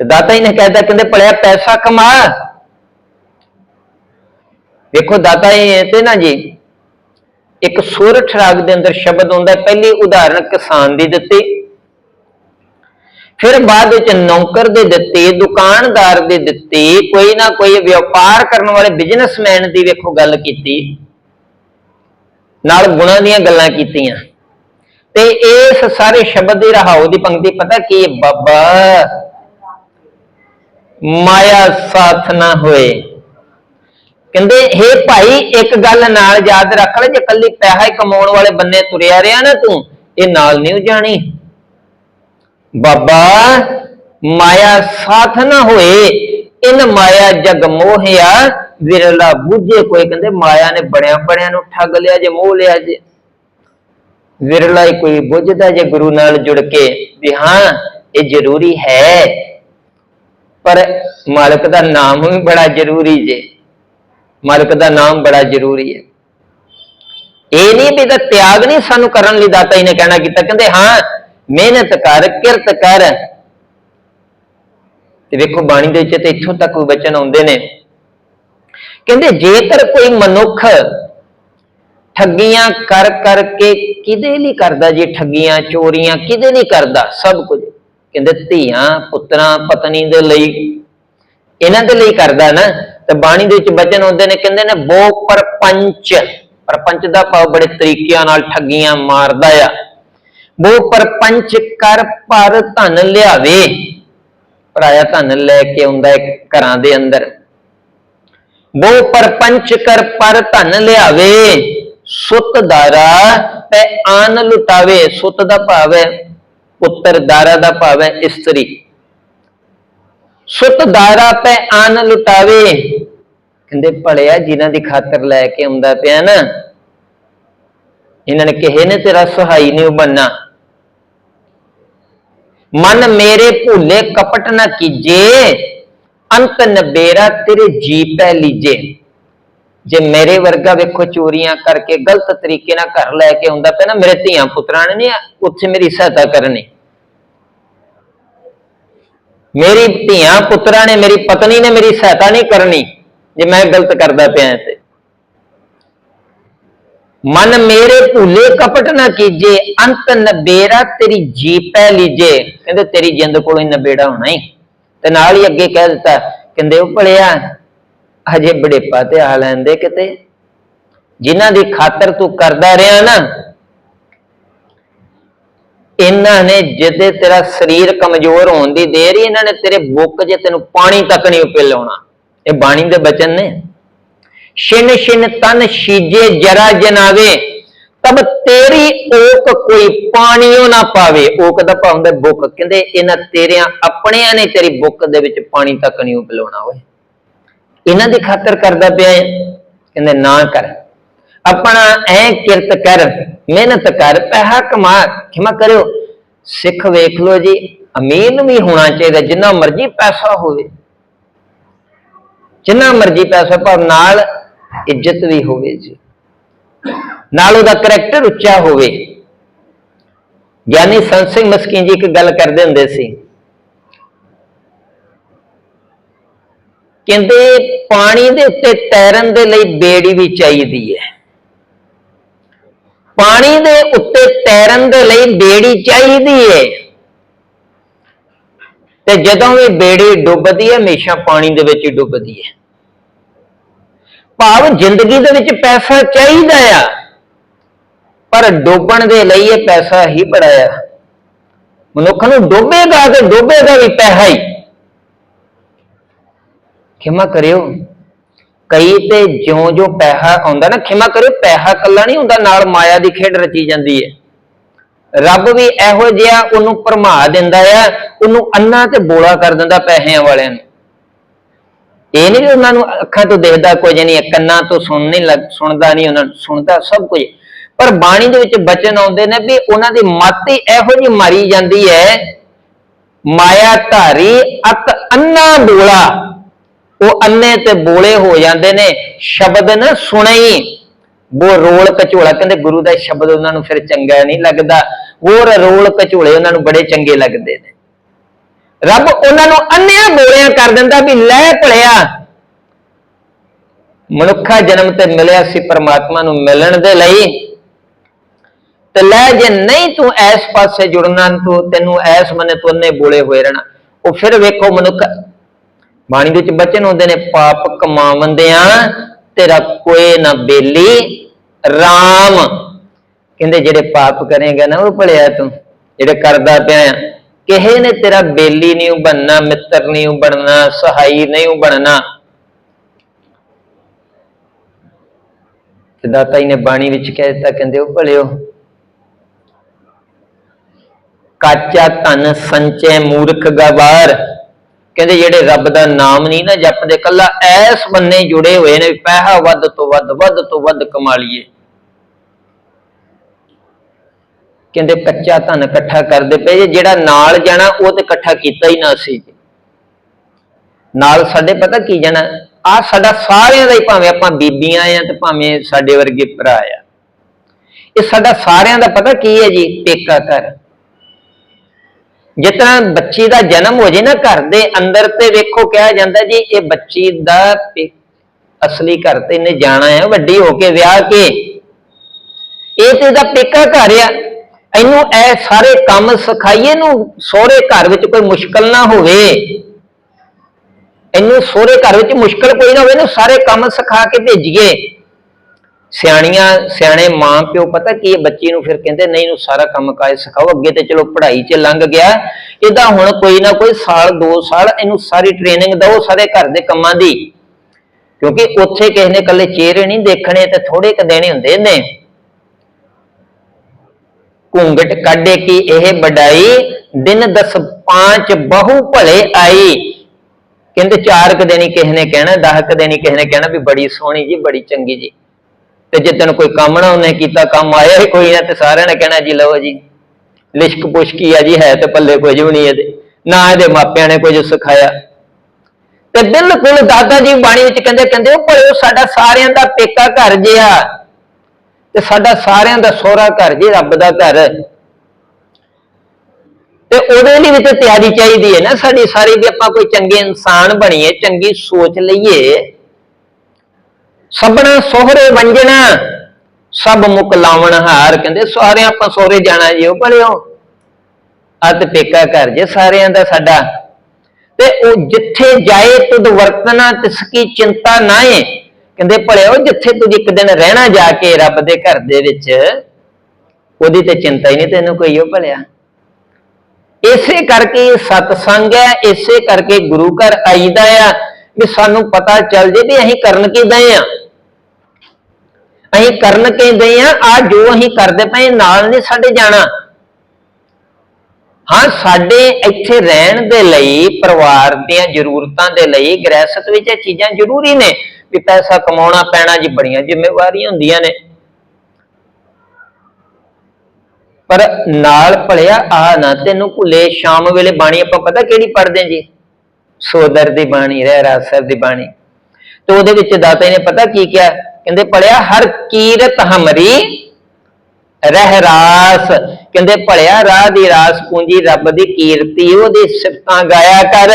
ਤੇ ਦਾਤਾ ਜੀ ਨੇ ਕਹਿਦਾ ਕਹਿੰਦੇ ਭਲਿਆ ਪੈਸਾ ਕਮਾ। ਵੇਖੋ ਦਾਤਾ ਜੀ ਤੇ ਨਾ ਜੀ, ਇੱਕ ਸੂਰਠ ਰਾਗ ਦੇ ਅੰਦਰ ਸ਼ਬਦ ਹੁੰਦਾ, ਪਹਿਲੀ ਉਦਾਹਰਣ ਕਿਸਾਨ ਦੀ ਦਿੱਤੀ। ਫਿਰ ਬਾਅਦ ਵਿੱਚ ਨੌਕਰ ਦੇ ਦਿੱਤੇ, ਦੁਕਾਨਦਾਰ ਦੇ ਦਿੱਤੇ, ਕੋਈ ਨਾ ਕੋਈ ਵਪਾਰ ਕਰਨ ਵਾਲੇ ਬਿਜ਼ਨਸਮੈਨ ਦੀ ਵੇਖੋ ਗੱਲ ਕੀਤੀ। ਨਾਲ ਗੁਣਾਂ ਦੀਆਂ ਗੱਲਾਂ ਕੀਤੀਆਂ। ਤੇ ਇਸ ਸਾਰੇ ਸ਼ਬਦ ਦੀ ਰਹਾਉ ਦੀ ਪੰਕਤੀ ਪਤਾ ਕੀ ਬਾਬਾ, ਮਾਇਆ ਸਾਥ ਨਾ ਹੋਏ। ਕਹਿੰਦੇ, ਹੇ ਭਾਈ, ਇੱਕ ਗੱਲ ਨਾਲ ਯਾਦ ਰੱਖ ਲੈ, ਜੇ ਕੱਲੀ ਪੈਸਾ ਹੀ ਕਮਾਉਣ ਵਾਲੇ ਬੰਨੇ ਤੁਰਿਆ ਰਿਹਾ ਨਾ ਤੂੰ, ਇਹ ਨਾਲ ਨਹੀਂ ਜਾਣੀ। ਬਾਬਾ, ਮਾਇਆ ਸਾਥ ਨਾ ਹੋਏ, ਇਨ ਮਾਇਆ ਜਗ ਮੋਹਿਆ, ਵਿਰਲਾ ਬੁੱਝੇ ਕੋਈ। ਕਹਿੰਦੇ, ਮਾਇਆ ਨੇ ਬੜਿਆਂ ਬੜਿਆਂ ਨੂੰ ਠੱਗ ਲਿਆ, ਜੇ ਮੋਹ ਲਿਆ ਜੇ। ਵਿਰਲਾ ਹੀ ਕੋਈ ਬੁੱਝਦਾ ਜੇ ਗੁਰੂ ਨਾਲ ਜੁੜ ਕੇ ਵੀ ਹਾਂ, ਇਹ ਜ਼ਰੂਰੀ ਹੈ। ਪਰ ਮਾਲਕ ਦਾ ਨਾਮ ਵੀ ਬੜਾ ਜ਼ਰੂਰੀ ਜੇ। ਮਾਲਕ ਦਾ ਨਾਮ ਬੜਾ ਜ਼ਰੂਰੀ ਹੈ। ਇਹ ਨਹੀਂ ਵੀ ਦਾ ਤਿਆਗ ਨਹੀਂ ਸਾਨੂੰ ਕਰਨ ਲਈ ਦਾਤਾ ਜੀ ਨੇ ਕਹਿਣਾ ਕੀਤਾ, ਕਹਿੰਦੇ ਹਾਂ, ਮਿਹਨਤ ਕਰ, ਕਿਰਤ ਕਰ। ਤੇ ਵੇਖੋ ਬਾਣੀ ਦੇ ਵਿੱਚ ਤੇ ਇੱਥੋਂ ਤੱਕ ਵੀ ਬਚਨ ਆਉਂਦੇ ਨੇ। ਕਹਿੰਦੇ ਜੇਕਰ ਕੋਈ ਮਨੁੱਖ ਠੱਗੀਆਂ ਕਰ ਕਰਕੇ ਕਿਹਦੇ ਲਈ ਕਰਦਾ ਜੇ ਠੱਗੀਆਂ, ਚੋਰੀਆਂ ਕਿਹਦੇ ਲਈ ਕਰਦਾ? ਸਭ ਕੁਝ। ਕਹਿੰਦੇ ਧੀਆਂ, ਪੁੱਤਰਾਂ, ਪਤਨੀ ਦੇ ਲਈ। ਇਹਨਾਂ ਦੇ ਲਈ ਕਰਦਾ ਨਾ। ਤੇ ਬਾਣੀ ਦੇ ਵਿੱਚ ਬਚਨ ਹੁੰਦੇ ਨੇ, ਕਹਿੰਦੇ ਨੇ, ਬੋ ਪਰਪੰਚ। ਪਰਪੰਚ ਦਾ ਭਾਵ ਬੜੇ ਤਰੀਕਿਆਂ ਨਾਲ ਠੱਗੀਆਂ ਮਾਰਦਾ ਆ। ਬੋ ਪਰਪੰਚ ਕਰ ਪਰ ਧਨ ਲਿਆਵੇ। ਪਰਾਇਆ ਧਨ ਲੈ ਕੇ ਆਉਂਦਾ ਹੈ ਘਰਾਂ ਦੇ ਅੰਦਰ। ਬੋ ਪਰਪੰਚ ਕਰ ਪਰ ਧਨ ਲਿਆਵੇ। ਸੁਤ ਦਾਰਾ ਤੇ ਆਨ ਲੁਟਾਵੇ, ਸੁਤ ਦਾ ਭਾਵ ਹੈ, ਪੁੱਤਰ ਦਾਰਾ ਦਾ ਭਾਵ ਹੈ, ਇਸਤਰੀ। ਸੁਤ ਦਾਰਾ ਤੇ ਆਨ ਲੁਟਾਵੇ। ਕਹਿੰਦੇ, ਭਲਿਆ, ਜਿਨ੍ਹਾਂ ਦੀ ਖਾਤਰ ਲੈ ਕੇ ਆਉਂਦਾ ਪਿਆ ਨਾ, ਇਹਨਾਂ ਨੇ ਕਿਹੇ ਨੇ ਤੇਰਾ ਸਹਾਈ ਨਹੀਂ ਬਣਨਾ ਮਨ ਮੇਰੇ ਭੁੱਲੇ ਕਪਟ ਨਾ ਕੀਜੇ, ਅੰਤ ਨਬੇਰਾ ਤੇਰੇ ਜੀ ਪੈ ਲੀਜੇ। ਜੇ ਮੇਰੇ ਵਰਗਾ ਵੇਖੋ ਚੋਰੀਆਂ ਕਰਕੇ ਗਲਤ ਤਰੀਕੇ ਨਾਲ ਘਰ ਲੈ ਕੇ ਆਉਂਦਾ ਪਿਆ ਨਾ, ਮੇਰੇ ਧੀਆਂ ਪੁੱਤਰਾਂ ਨੇ ਨਹੀਂ ਉੱਥੇ ਮੇਰੀ ਸਹਾਇਤਾ ਕਰਨੀ। ਮੇਰੀ ਧੀਆਂ ਪੁੱਤਰਾਂ ਨੇ, ਮੇਰੀ ਪਤਨੀ ਨੇ ਮੇਰੀ ਸਹਾਇਤਾ ਨਹੀਂ ਕਰਨੀ, ਜੇ ਮੈਂ ਗਲਤ ਕਰਦਾ ਪਿਆ ਤੇ। ਮਨ ਮੇਰੇ ਭੁੱਲੇ ਕਪਟ ਨਾ ਕੀਜੇ, ਅੰਤ ਨਬੇਰਾ ਤੇਰੀ ਜੀ ਪੈ ਲੀਜੇ। ਕਹਿੰਦੇ ਤੇਰੀ ਜਿੰਦ ਕੋਲੋਂ ਨਬੇੜਾ ਹੋਣਾ ਹੀ ਤੇ ਨਾਲ ਹੀ ਅੱਗੇ ਕਹਿ ਦਿੱਤਾ, ਕਹਿੰਦੇ ਉਹ ਭਲਿਆ ਹਜੇ ਬੜੇਪਾ ਤੇ ਆ ਲੈਂਦੇ ਕਿਤੇ? ਜਿਨ੍ਹਾਂ ਦੀ ਖਾਤਰ ਤੂੰ ਕਰਦਾ ਰਿਹਾ ਨਾ, ਇਹਨਾਂ ਨੇ ਜਿੱਦੇ ਤੇਰਾ ਸਰੀਰ ਕਮਜ਼ੋਰ ਹੋਣ ਦੀ ਦੇਰ ਹੀ ਇਹਨਾਂ ਨੇ ਤੇਰੇ ਬੁੱਕ 'ਚ ਤੈਨੂੰ ਪਾਣੀ ਤੱਕ ਨਹੀਂ ਉੱਪੇ ਲਾਉਣਾ ਇਹ ਬਾਣੀ ਦੇ ਬਚਨ ਨੇ। ਛਿਨ ਛਿਨ ਤਨ ਸ਼ੀਜੇ ਜਰਾ ਜਨਾਵੇ, ਤਬ ਤੇਰੀ ਓਕ ਕੋਈ ਪਾਣੀਓ ਨਾ ਪਾਵੇ। ਓਕ ਦਾ ਭਾਵ ਹੁੰਦਾ ਬੁੱਕ, ਕਹਿੰਦੇ ਇਹਨਾਂ ਤੇਰਿਆਂ ਆਪਣਿਆਂ ਨੇ ਤੇਰੀ ਬੁੱਕ ਦੇ ਵਿੱਚ ਪਾਣੀ ਤੱਕ ਨਹੀਂ ਉਪਲਾਉਣਾ ਹੋਏ ਇਹਨਾਂ ਦੀ ਖਾਤਰ ਕਰਦਾ ਪਿਆ ਕਹਿੰਦੇ, ਨਾ ਕਰ। ਆਪਣਾ ਐ ਕਿਰਤ ਕਰ, ਮਿਹਨਤ ਕਰ, ਪੈਸਾ ਕਮਾ, ਖਿਮਾ ਕਰਿਓ। ਸਿੱਖ ਵੇਖ ਲੋ ਜੀ ਅਮੀਰ ਨੂੰ ਵੀ ਹੋਣਾ ਚਾਹੀਦਾ, ਜਿੰਨਾ ਮਰਜ਼ੀ ਪੈਸਾ ਹੋਵੇ। ਜਿੰਨਾ ਮਰਜ਼ੀ ਪੈਸਾ ਪਰ ਨਾਲ ਇੱਜ਼ਤ ਵੀ ਹੋਵੇ ਜੀ। ਨਾਲ ਉਹਦਾ ਕਰੈਕਟਰ ਉੱਚਾ ਹੋਵੇ। ਗਿਆਨੀ ਸੰਤ ਸਿੰਘ ਮਸਕੀਨ ਜੀ ਇੱਕ ਗੱਲ ਕਰਦੇ ਹੁੰਦੇ ਸੀ ਕਹਿੰਦੇ ਪਾਣੀ ਦੇ ਉੱਤੇ ਤੈਰਨ ਦੇ ਲਈ ਬੇੜੀ ਵੀ ਚਾਹੀਦੀ ਹੈ। ਪਾਣੀ ਦੇ ਉੱਤੇ ਤੈਰਨ ਦੇ ਲਈ ਬੇੜੀ ਚਾਹੀਦੀ ਹੈ। ਤੇ ਜਦੋਂ ਵੀ ਬੇੜੀ ਡੁੱਬਦੀ ਹੈ, ਹਮੇਸ਼ਾ ਪਾਣੀ ਦੇ ਵਿੱਚ ਹੀ ਡੁੱਬਦੀ ਹੈ। ਭਾਵ ਜ਼ਿੰਦਗੀ ਦੇ ਵਿੱਚ ਪੈਸਾ ਚਾਹੀਦਾ ਆ, ਪਰ ਡੋਬਣ ਦੇ ਲਈ ਇਹ ਪੈਸਾ ਹੀ ਬੜਾ ਆ। ਮਨੁੱਖ ਨੂੰ ਡੋਬੇਗਾ ਤੇ ਡੋਬੇਗਾ ਵੀ ਪੈਸਾ ਹੀ। ਖਿਮਾ ਕਰਿਓ। ਕਈ ਤੇ ਜਿਉਂ ਜਿਉਂ ਪੈਸਾ ਆਉਂਦਾ ਨਾ ਖਿਮਾ ਕਰਿਓ ਪੈਸਾ ਕੱਲਾ ਨਹੀਂ ਹੁੰਦਾ ਨਾਲ ਮਾਇਆ ਦੀ ਖੇਡ ਰਚੀ ਜਾਂਦੀ ਹੈ ਰੱਬ ਵੀ ਇਹੋ ਜਿਹਾ ਉਹਨੂੰ ਭਰਮਾ ਦਿੰਦਾ ਆ ਉਹਨੂੰ ਅੰਨਾ ਤੇ ਬੋਲਾ ਕਰ ਦਿੰਦਾ ਪੈਸਿਆਂ ਵਾਲਿਆਂ ਨੂੰ। ਇਹ ਨਹੀਂ ਉਹਨਾਂ ਨੂੰ ਅੱਖਾਂ ਤੋਂ ਦੇਖਦਾ ਕੁਝ ਨਹੀਂ ਹੈ, ਕੰਨਾਂ ਤੋਂ ਸੁਣ ਨਹੀਂ ਲੱਗ ਸੁਣਦਾ ਨਹੀਂ ਉਹਨਾਂ ਨੂੰ ਸੁਣਦਾ ਸਭ ਕੁਝ। ਪਰ ਬਾਣੀ ਦੇ ਵਿੱਚ ਬਚਨ ਆਉਂਦੇ ਨੇ ਵੀ ਉਹਨਾਂ ਦੀ ਮੱਤ ਹੀ ਇਹੋ ਜਿਹੀ ਮਾਰੀ ਜਾਂਦੀ ਹੈ ਮਾਇਆ ਧਾਰੀ ਅਤ ਅੰਨਾ ਬੋਲਾ। ਉਹ ਅੰਨੇ ਤੇ ਬੋਲੇ ਹੋ ਜਾਂਦੇ ਨੇ, ਸ਼ਬਦ ਨਾ ਸੁਣੇ ਸੁਣਈ ਉਹ ਰੋਲ ਕਚੋਲਾ, ਕਹਿੰਦੇ ਗੁਰੂ ਦਾ ਸ਼ਬਦ ਉਹਨਾਂ ਨੂੰ ਫਿਰ ਚੰਗਾ ਨਹੀਂ ਲੱਗਦਾ। ਹੋਰ ਰੋਲ ਕਚੋਲੇ ਉਹਨਾਂ ਨੂੰ ਬੜੇ ਚੰਗੇ ਲੱਗਦੇ ਨੇ। ਰੱਬ ਉਹਨਾਂ ਨੂੰ ਅੰਨਿਆਂ ਬੋਲਿਆਂ ਕਰ ਦਿੰਦਾ ਵੀ ਲੈ ਭਲਿਆ। ਮਨੁੱਖਾ ਜਨਮ ਤੇ ਮਿਲਿਆ ਸੀ ਪਰਮਾਤਮਾ ਨੂੰ ਮਿਲਣ ਦੇ ਲਈ। ਤੇ ਲੈ ਜੇ ਨਹੀਂ ਤੂੰ ਐਸ ਪਾਸੇ ਜੁੜਨਾ, ਤੂੰ ਤੈਨੂੰ ਐਸ ਮਨੇ ਤੂੰ ਅੰਨੇ ਬੋਲੇ ਹੋਏ ਰਹਿਣਾ। ਉਹ ਫਿਰ ਵੇਖੋ ਮਨੁੱਖ ਬਾਣੀ ਵਿੱਚ ਬਚਨ ਹੁੰਦੇ ਨੇ, ਪਾਪ ਕਮਾਵੰਦਿਆਂ, ਤੇਰਾ ਕੋਈ ਨਾ ਬੇਲੀ RAM ਕਹਿੰਦੇ ਜਿਹੜੇ ਪਾਪ ਕਰੇਗਾ ਨਾ, ਉਹ ਭਲਿਆ ਤੂੰ, ਜਿਹੜੇ ਕਰਦਾ ਪਿਆ ਆ। ਕਿਸੇ ਨੇ ਤੇਰਾ ਬੇਲੀ ਨਹੀਂ ਬਣਨਾ, ਮਿੱਤਰ ਨਹੀਂ ਬਣਨਾ, ਸਹਾਈ ਨਹੀਂ ਬਣਨਾ। ਤੇ ਦਾਤਾ ਜੀ ਨੇ ਬਾਣੀ ਵਿੱਚ ਕਹਿ ਦਿੱਤਾ, ਕਹਿੰਦੇ ਉਹ ਭਲਿਓ, ਕਾਚਾ ਧਨ ਸੰਚੈ ਮੂਰਖ ਗਵਾਰ। ਕਹਿੰਦੇ ਜਿਹੜੇ ਰੱਬ ਦਾ ਨਾਮ ਨਹੀਂ ਨਾ ਜਪਦੇ, ਕੱਲਾ ਐਸ ਬੰਨੇ ਜੁੜੇ ਹੋਏ ਨੇ ਪੈਸਾ ਵੱਧ ਤੋਂ ਵੱਧ ਵੱਧ ਤੋਂ ਵੱਧ ਕਮਾ ਲਈਏ। ਕਹਿੰਦੇ ਕੱਚਾ ਧਨ ਇਕੱਠਾ ਕਰਦੇ ਪਏ ਜੇ, ਜਿਹੜਾ ਨਾਲ ਜਾਣਾ, ਉਹ ਤੇ ਇਕੱਠਾ ਕੀਤਾ ਹੀ ਨਾ ਸੀ। ਨਾਲ ਸਾਡੇ ਪਤਾ ਕੀ ਜਾਣਾ? ਆ ਸਾਡਾ ਸਾਰਿਆਂ ਦਾ ਹੀ, ਭਾਵੇਂ ਆਪਾਂ ਬੀਬੀਆਂ ਆ ਤੇ ਭਾਵੇਂ ਸਾਡੇ ਵਰਗੇ ਭਰਾ ਆ। ਇਹ ਸਾਡਾ ਸਾਰਿਆਂ ਦਾ ਪਤਾ ਕੀ ਹੈ ਜੀ? ਪੇਕਾ ਘਰ। ਜਿਸ ਤਰ੍ਹਾਂ ਬੱਚੀ ਦਾ ਜਨਮ ਹੋ ਜੇ ਨਾ ਘਰ ਦੇ ਅੰਦਰ ਤੇ ਵੇਖੋ ਕਿਹਾ ਜਾਂਦਾ ਜੀ, ਇਹ ਬੱਚੀ ਦਾ ਅਸਲੀ ਘਰ ਤੇ ਇਹਨੇ ਜਾਣਾ ਹੈ ਵੱਡੀ ਹੋ ਕੇ, ਵਿਆਹ ਕੇ। ਇਹ ਤੇ ਇਹਦਾ ਪੇਕਾ ਘਰ ਆ। ਇਹਨੂੰ ਇਹ ਸਾਰੇ ਕੰਮ ਸਿਖਾਈਏ ਨੂੰ ਸਹੁਰੇ ਘਰ ਵਿੱਚ ਕੋਈ ਮੁਸ਼ਕਲ ਨਾ ਹੋਵੇ। ਇਹਨੂੰ ਸਹੁਰੇ ਘਰ ਵਿੱਚ ਮੁਸ਼ਕਲ ਕੋਈ ਨਾ ਹੋਵੇ, ਇਹਨੂੰ ਸਾਰੇ ਕੰਮ ਸਿਖਾ ਕੇ ਭੇਜੀਏ। ਸਿਆਣੀਆਂ, ਸਿਆਣੇ ਮਾਂ ਪਿਓ ਪਤਾ ਕੀ ਹੈ, ਬੱਚੀ ਨੂੰ ਫਿਰ ਕਹਿੰਦੇ, ਨਹੀਂ, ਇਹਨੂੰ ਸਾਰਾ ਕੰਮ ਕਾਜ ਸਿਖਾਓ, ਅੱਗੇ ਤੇ ਚਲੋ ਪੜ੍ਹਾਈ 'ਚ ਲੰਘ ਗਿਆ। ਇਹਦਾ ਹੁਣ ਕੋਈ ਨਾ ਕੋਈ ਸਾਲ 2 ਸਾਲ ਇਹਨੂੰ ਸਾਰੀ ਟ੍ਰੇਨਿੰਗ ਦਿਓ ਸਾਰੇ ਘਰ ਦੇ ਕੰਮਾਂ ਦੀ। ਕਿਉਂਕਿ ਉੱਥੇ ਕਿਸੇ ਨੇ ਇਕੱਲੇ ਚਿਹਰੇ ਨਹੀਂ ਦੇਖਣੇ, ਤੇ ਥੋੜੇ ਕ ਦੇਣੇ ਹੁੰਦੇ ਨੇ। ਘੁੰਗਟ ਕੱਢੇ ਕੀ ਇਹ ਬਡਾਈ ਦਿਨ ਦਸ ਪਾਂਚ ਬਹੁ ਭਲੇ ਆਈ। ਕਹਿੰਦੇ ਚਾਰ ਕ ਦੇਣੀ ਕਿਸੇ ਨੇ ਕਹਿਣਾ 10 ਕ ਦੇਣੀ ਕਿਸੇ ਨੇ ਕਹਿਣਾ ਵੀ ਬੜੀ ਸੋਹਣੀ ਜੀ, ਬੜੀ ਚੰਗੀ ਜੀ। ਤੇ ਜਿੱਦਣ ਕੋਈ ਕੰਮ ਨਾ ਉਹਨੇ ਕੀਤਾ, ਕੰਮ ਆਇਆ ਹੀ ਕੋਈ ਨਾ, ਤੇ ਸਾਰਿਆਂ ਨੇ ਕਹਿਣਾ ਜੀ, ਲਓ ਜੀ, ਲਿਸ਼ਕ ਪੁਸ਼ਕੀ ਆ ਜੀ, ਹੈ ਤੇ ਪੱਲੇ ਕੁਝ ਵੀ ਨਹੀਂ ਇਹਦੇ। ਨਾ ਇਹਦੇ ਮਾਪਿਆਂ ਨੇ ਕੁਝ ਸਿਖਾਇਆ। ਤੇ ਬਿਲਕੁਲ ਦਾਦਾ ਜੀ ਬਾਣੀ ਵਿੱਚ ਕਹਿੰਦੇ ਕਹਿੰਦੇ, ਉਹ ਭਲਿਓ ਸਾਡਾ ਸਾਰਿਆਂ ਦਾ ਪੇਕਾ ਘਰ ਜਿਆ ਤੇ ਸਾਡਾ ਸਾਰਿਆਂ ਦਾ ਸੋਹਰਾ ਘਰ ਜੀ, ਰੱਬ ਦਾ ਘਰ। ਤੇ ਉਹਦੇ ਲਈ ਵੀ ਤੇ ਤਿਆਰੀ ਚਾਹੀਦੀ ਹੈ ਨਾ ਸਾਡੀ ਸਾਰੀ, ਵੀ ਆਪਾਂ ਕੋਈ ਚੰਗੇ ਇਨਸਾਨ ਬਣੀਏ, ਚੰਗੀ ਸੋਚ ਲਈਏ। ਸਭਨਾ ਸੋਹਰੇ ਵੰਜਣਾ, ਸਭ ਮੁਕ ਲਾਵਣ ਹਾਰ, ਕਹਿੰਦੇ ਸਾਰੇ ਆਪਾਂ ਸੋਹਰੇ ਜਾਣਾ ਜੀ, ਉਹ ਭਲਿਓ। ਅਤ ਪੇਕਾ ਘਰ ਜੇ ਸਾਰਿਆਂ ਦਾ ਸਾਡਾ। ਤੇ ਉਹ ਜਿੱਥੇ ਜਾਏ, ਤੁਧ ਵਰਤਨਾ ਤਿਸ ਕੀ ਚਿੰਤਾ ਨਾਏ ਕਹਿੰਦੇ ਭਲਿਓ, ਜਿੱਥੇ ਤੂੰ ਇੱਕ ਦਿਨ ਰਹਿਣਾ ਜਾ ਕੇ ਰੱਬ ਦੇ ਘਰ ਦੇ ਵਿੱਚ, ਉਹਦੀ ਤੇ ਚਿੰਤਾ ਹੀ ਨਹੀਂ ਤੈਨੂੰ ਕੋਈ, ਉਹ ਭਲਿਆ। ਇਸੇ ਕਰਕੇ ਸਤਸੰਗ ਹੈ, ਇਸੇ ਕਰਕੇ ਗੁਰੂ ਘਰ ਆਈਦਾ ਆ, ਵੀ ਸਾਨੂੰ ਪਤਾ ਚੱਲ ਜੇ ਵੀ ਅਸੀਂ ਕਰਨ ਕੀ ਦਏ ਆ। ਅਸੀਂ ਕਰਨ ਕਹਿੰਦੇ ਦਏ ਆ ਆ ਜੋ ਅਸੀਂ ਕਰਦੇ ਪਏ ਨਾਲ ਨਹੀਂ ਸਾਡੇ ਜਾਣਾ। ਹਾਂ, ਸਾਡੇ ਇੱਥੇ ਰਹਿਣ ਦੇ ਲਈ, ਪਰਿਵਾਰ ਦੀਆਂ ਜ਼ਰੂਰਤਾਂ ਦੇ ਲਈ ਗ੍ਰਹਿਸਤ ਵਿੱਚ ਇਹ ਚੀਜ਼ਾਂ ਜ਼ਰੂਰੀ ਨੇ। ਵੀ ਪੈਸਾ ਕਮਾਉਣਾ ਪੈਣਾ, ਜੀ ਬੜੀਆਂ ਜ਼ਿੰਮੇਵਾਰੀਆਂ ਹੁੰਦੀਆਂ ਨੇ। ਪਰ ਨਾਲ ਭਲਿਆ ਆ ਨਾ ਤੈਨੂੰ ਭੁੱਲੇ, ਸ਼ਾਮ ਵੇਲੇ ਬਾਣੀ ਆਪਾਂ ਪਤਾ ਕਿਹੜੀ ਪੜ੍ਹਦੇ ਜੀ? ਸੋਦਰ ਦੀ ਬਾਣੀ ਰਹਿ ਰਾਸਰ ਦੀ ਬਾਣੀ। ਤੇ ਉਹਦੇ ਵਿੱਚ ਦਾਤੇ ਨੇ ਪਤਾ ਕੀ ਕਿਹਾ? ਕਹਿੰਦੇ ਭਲਿਆ ਹਰ ਕੀਰਤ ਹਮਰੀ ਰਹਿ ਰਾਸ। ਕਹਿੰਦੇ ਭਲਿਆ ਰਾਹ ਦੀ ਰਾਸ ਪੂੰਜੀ ਰੱਬ ਦੀ ਕੀਰਤੀ, ਉਹਦੀ ਸਿਫਤਾਂ ਗਾਇਆ ਕਰ,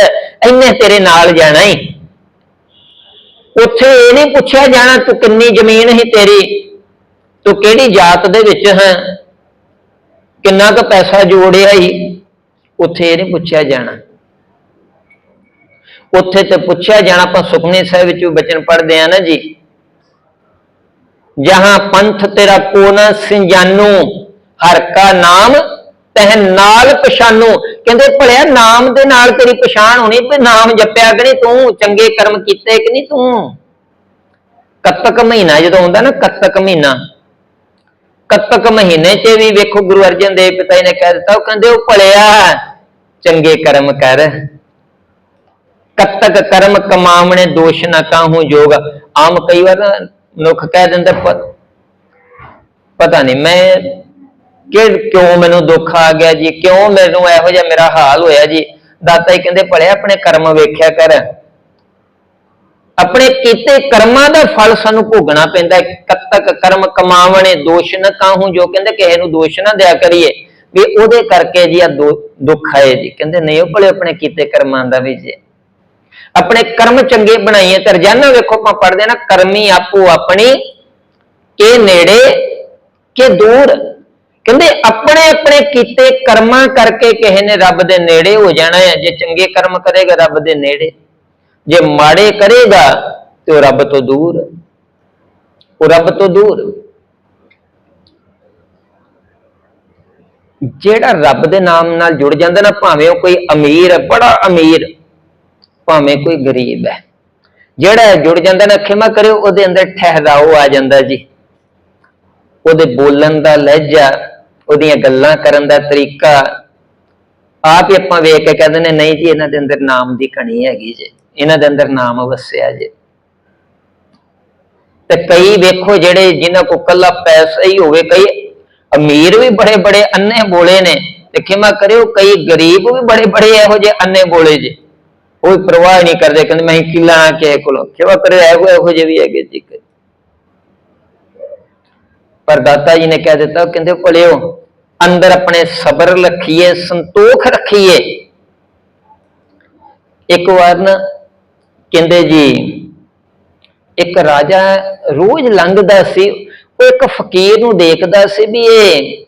ਇੰਨੇ ਤੇਰੇ ਨਾਲ ਜਾਣਾ ਹੀ ਉੱਥੇ ਇਹ ਨਹੀਂ ਪੁੱਛਿਆ ਜਾਣਾ, ਤੂੰ ਕਿੰਨੀ ਜ਼ਮੀਨ ਹੈ ਤੇਰੀ? ਤੂੰ ਕਿਹੜੀ ਜਾਤ ਦੇ ਵਿੱਚ ਹੈ? ਕਿੰਨਾ ਕੁ ਪੈਸਾ ਜੋੜਿਆ ਹੀ ਉੱਥੇ ਇਹ ਨਹੀਂ ਪੁੱਛਿਆ ਜਾਣਾ। ਉੱਥੇ ਤੇ ਪੁੱਛਿਆ ਜਾਣਾ, ਆਪਾਂ ਸੁਖਮਨੀ ਸਾਹਿਬ ਵਿੱਚ ਬਚਨ ਪੜ੍ਹਦੇ ਆ ਨਾ ਜੀ। ਜਹਾਂ ਪੰਥ ਤੇਰਾ ਕੋ ਨ ਸਿੰਜਾਨੂ, ਹਰ ਕਾ ਨਾਮ ਤਹ ਨਾਲ ਪਛਾਨੂ। ਕਹਿੰਦੇ ਭਲਿਆ, ਨਾਮ ਦੇ ਨਾਲ ਤੇਰੀ ਪਛਾਣ ਹੋਣੀ, ਤੇ ਨਾਮ ਜਪਿਆ ਕਿ ਨਹੀਂ ਤੂੰ, ਚੰਗੇ ਕਰਮ ਕੀਤੇ ਕਿ ਨਹੀਂ ਤੂੰ? ਕੱਤਕ ਮਹੀਨਾ ਜਦੋਂ ਹੁੰਦਾ ਨਾ, ਕੱਤਕ ਮਹੀਨਾ। ਕੱਤਕ ਮਹੀਨੇ 'ਚ ਵੀ ਵੇਖੋ ਗੁਰੂ ਅਰਜਨ ਦੇਵ ਪਿਤਾ ਜੀ ਨੇ ਕਹਿ ਦਿੱਤਾ, ਉਹ ਕਹਿੰਦੇ, ਉਹ ਭਲਿਆ, ਚੰਗੇ ਕਰਮ ਕਰ। ਕੱਤਕ ਕਰਮ ਕਮਾਵਣੇ ਦੋਸ਼ ਨਾ ਕਾਹੂ ਜੋਗ ਆਮ ਕਈ ਵਾਰ ਮਨੁੱਖ ਕਹਿ ਦਿੰਦਾ ਪਤਾ ਨਹੀਂ, ਮੈਂ ਕਿ ਕਿਉਂ ਮੈਨੂੰ ਦੁੱਖ ਆ ਗਿਆ ਜੀ? ਕਿਉਂ ਮੈਨੂੰ ਇਹੋ ਜਿਹਾ ਮੇਰਾ ਹਾਲ ਹੋਇਆ ਜੀ? ਦਾਤਾ ਜੀ ਕਹਿੰਦੇ ਭਲਿਆ ਆਪਣੇ ਕਰਮ ਵੇਖਿਆ ਕਰ। ਆਪਣੇ ਕੀਤੇ ਕਰਮਾਂ ਦਾ ਫਲ ਸਾਨੂੰ ਭੋਗਣਾ ਪੈਂਦਾ ਹੈ। ਕਰਮ ਕਮਾਵਣੇ, ਦੋਸ਼ ਨਾ ਕਾਹੂ। ਜੋ ਕਹਿੰਦੇ, ਕਿਸੇ ਨੂੰ ਦੋਸ਼ ਨਾ ਦਿਆ ਕਰੀਏ। ਵੀ ਉਹਦੇ ਕਰਕੇ ਜੀ ਆ ਦੁੱਖ ਆਏ ਜੀ। ਕਹਿੰਦੇ, ਨਹੀਂ, ਉਹ ਭਲੇ ਆਪਣੇ ਕੀਤੇ ਕਰਮਾਂ ਦਾ ਵੀ ਜੀ। ਆਪਣੇ ਕਰਮ ਚੰਗੇ ਬਣਾਈਏ, ਤੇ ਰੋਜ਼ਾਨਾ ਵੇਖੋ ਆਪਾਂ ਪੜ੍ਹਦੇ ਆ ਨਾ, ਕਰਮੀ ਆਪੋ ਆਪਣੀ ਇਹ ਨੇੜੇ, ਕਿ ਦੂਰ। ਕਹਿੰਦੇ ਆਪਣੇ ਆਪਣੇ ਕੀਤੇ ਕਰਮਾਂ ਕਰਕੇ ਕਿਸੇ ਨੇ ਰੱਬ ਦੇ ਨੇੜੇ ਹੋ ਜਾਣਾ ਹੈ। ਜੇ ਚੰਗੇ ਕਰਮ ਕਰੇਗਾ, ਰੱਬ ਦੇ ਨੇੜੇ। ਜੇ ਮਾੜੇ ਕਰੇਗਾ, ਤੇ ਉਹ ਰੱਬ ਤੋਂ ਦੂਰ। ਉਹ ਰੱਬ ਤੋਂ ਦੂਰ। ਜਿਹੜਾ ਰੱਬ ਦੇ ਨਾਮ ਨਾਲ ਜੁੜ ਜਾਂਦਾ ਨਾ, ਭਾਵੇਂ ਉਹ ਕੋਈ ਅਮੀਰ ਹੈ, ਬੜਾ ਅਮੀਰ। ਭਾਵੇਂ ਕੋਈ ਗਰੀਬ ਹੈ। ਜਿਹੜਾ ਜੁੜ ਜਾਂਦਾ ਨਾ, ਖਿਮਾ ਕਰਿਓ, ਉਹਦੇ ਅੰਦਰ ਠਹਿਰਾਓ ਆ ਜਾਂਦਾ ਜੀ। ਉਹਦੇ ਬੋਲਣ ਦਾ ਲਹਿਜਾ, ਉਹਦੀਆਂ ਗੱਲਾਂ ਕਰਨ ਦਾ ਤਰੀਕਾ, ਆਪ ਹੀ ਆਪਾਂ ਵੇਖ ਕੇ ਕਹਿੰਦੇ ਨੇ, ਨਹੀਂ ਜੀ, ਇਹਨਾਂ ਦੇ ਅੰਦਰ ਨਾਮ ਦੀ ਕਣੀ ਹੈਗੀ ਜੇ। ਇਹਨਾਂ ਦੇ ਅੰਦਰ ਨਾਮ ਵਸਿਆ ਜੇ। ਤੇ ਕਈ ਵੇਖੋ ਜਿਹੜੇ ਜਿਨ੍ਹਾਂ ਕੋ ਕੱਲਾ ਪੈਸਾ ਹੀ ਹੋਵੇ, ਕਈ ਅਮੀਰ ਵੀ ਬੜੇ ਬੜੇ ਅੰਨੇ ਬੋਲੇ ਨੇ। ਤੇ ਖਿਮਾ ਕਰਿਓ, ਕਈ ਗਰੀਬ ਵੀ ਬੜੇ ਬੜੇ ਇਹੋ ਜਿਹੇ ਅੰਨੇ ਬੋਲੇ ਜੇ। ਕੋਈ ਪਰਵਾਹ ਨਹੀਂ ਕਰਦੇ, ਕਹਿੰਦੇ ਮੈਂ ਕਿਲਾ ਕੇ ਕੋਲੋਂ ਖਿਮਾ ਕਰਿਓ ਇਹੋ ਇਹੋ ਜਿਹੇ ਵੀ ਹੈਗੇ ਜੀ ਪਰ ਦਾਤਾ ਜੀ ਨੇ ਕਹਿ ਦਿੱਤਾ ਕਹਿੰਦੇ ਭਲਿਓ, ਅੰਦਰ ਆਪਣੇ ਸਬਰ ਰੱਖੀਏ, ਸੰਤੋਖ ਰੱਖੀਏ। ਇੱਕ ਵਾਰ ਨਾ ਕਹਿੰਦੇ ਜੀ, ਇੱਕ ਰਾਜਾ ਰੋਜ਼ ਲੰਘਦਾ ਸੀ, ਉਹ ਇੱਕ ਫਕੀਰ ਨੂੰ ਦੇਖਦਾ ਸੀ ਵੀ ਇਹ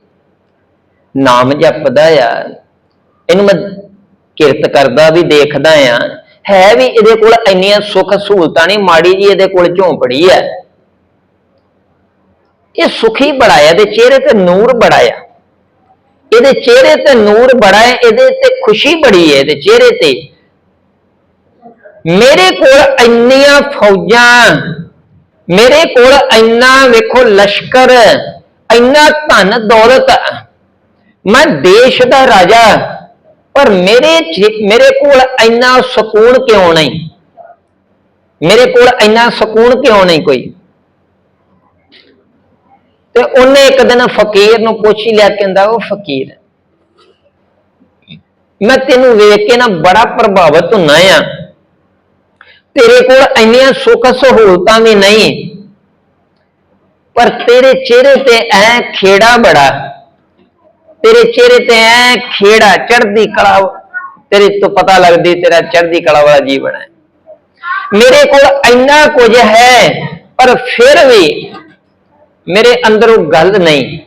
ਨਾਮ ਜਪਦਾ ਆ। ਇਹਨੂੰ ਮੈਂ ਕਿਰਤ ਕਰਦਾ ਵੀ ਦੇਖਦਾ ਆ। ਹੈ ਵੀ ਇਹਦੇ ਕੋਲ ਇੰਨੀਆਂ ਸੁੱਖ ਸਹੂਲਤਾਂ ਨਹੀਂ, ਮਾੜੀ ਜੀ ਇਹਦੇ ਕੋਲ ਝੌਂਪੜੀ ਹੈ ਇਹ ਸੁਖੀ ਬੜਾ ਹੈ ਇਹਦੇ ਚਿਹਰੇ ਤੇ ਨੂਰ ਬੜਾ ਹੈ ਇਹਦੇ ਚਿਹਰੇ ਤੇ ਨੂਰ ਬੜਾ ਹੈ ਇਹਦੇ ਤੇ ਖੁਸ਼ੀ ਬੜੀ ਹੈ ਇਹਦੇ ਚਿਹਰੇ ਤੇ। ਮੇਰੇ ਕੋਲ ਇੰਨੀਆਂ ਫੌਜਾਂ, ਮੇਰੇ ਕੋਲ ਇੰਨਾ ਵੇਖੋ ਲਸ਼ਕਰ, ਇੰਨਾ ਧਨ ਦੌਲਤ। ਮੈਂ ਦੇਸ਼ ਦਾ ਰਾਜਾ ਪਰ ਮੇਰੇ ਮੇਰੇ ਕੋਲ ਇੰਨਾ ਸਕੂਨ ਕਿਉਂ ਨਹੀਂ? ਮੇਰੇ ਕੋਲ ਇੰਨਾ ਸਕੂਨ ਕਿਉਂ ਨਹੀਂ ਕੋਈ? ਤੇ ਉਹਨੇ ਇੱਕ ਦਿਨ ਫਕੀਰ ਨੂੰ ਪੁੱਛ ਹੀ ਲਿਆ, ਕਹਿੰਦਾ, ਉਹ ਫਕੀਰ, ਮੈਂ ਤੈਨੂੰ ਵੇਖ ਕੇ ਨਾ ਬੜਾ ਪ੍ਰਭਾਵਿਤ ਹੁੰਨਾ ਆ। ਤੇਰੇ ਕੋਲ ਇੰਨੀਆਂ ਸੁੱਖ ਸਹੂਲਤਾਂ ਵੀ ਨਹੀਂ, ਪਰ ਤੇਰੇ ਚਿਹਰੇ ਤੇ ਐ ਖੇੜਾ ਬੜਾ। ਤੇਰੇ ਚਿਹਰੇ ਤੇ ਐ ਖੇੜਾ ਚੜ੍ਹਦੀ ਕਲਾ ਤੇਰੇ ਤੋਂ ਪਤਾ ਲੱਗਦੀ ਤੇਰਾ ਚੜ੍ਹਦੀ ਕਲਾ ਵਾਲਾ ਜੀਵਨ ਹੈ। ਮੇਰੇ ਕੋਲ ਇੰਨਾ ਕੁਝ ਹੈ, ਪਰ ਫਿਰ ਵੀ ਮੇਰੇ ਅੰਦਰ ਉਹ ਗੱਲ ਨਹੀਂ।